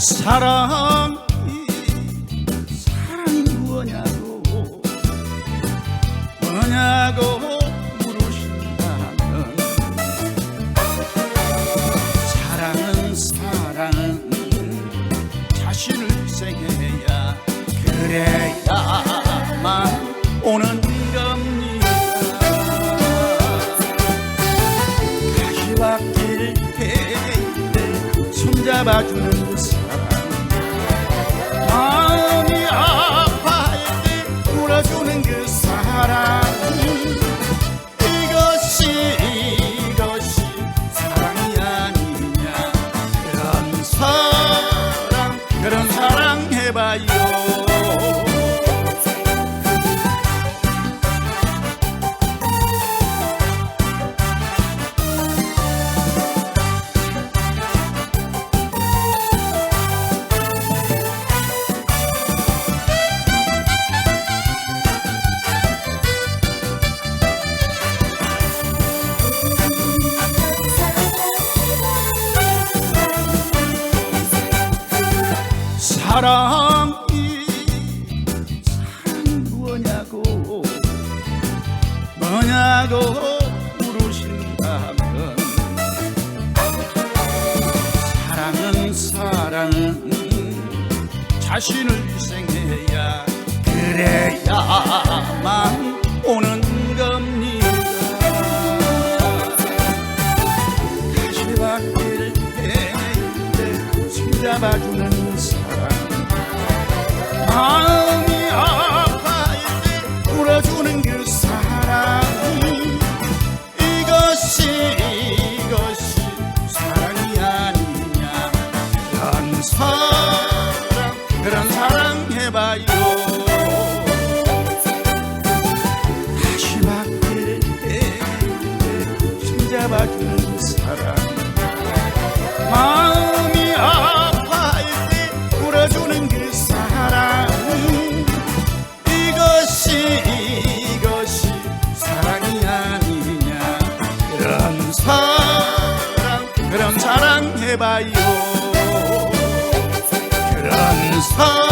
사랑이 사랑이 뭐냐고 뭐냐고 물으신다면 사랑은 사랑은 자신을 희생해야 그래야만 오는 겁니다. 손잡아주 사랑이 사랑이 뭐냐고. 뭐냐고 물으신다면 사랑은 사랑은 자신을 희생해야 그래야만 오는 겁니다. 가시밭길 때때 손잡아주는 사람 마음이 아파할 때 울어주는 그 사랑 이것이 이것이 사랑이 아니냐. 그런 사랑 그런 사랑 해봐요. 다시 바뀔 때 손잡아주는 사랑. 마음이 아파할 때 울어주는 그 해봐요. 그런 사랑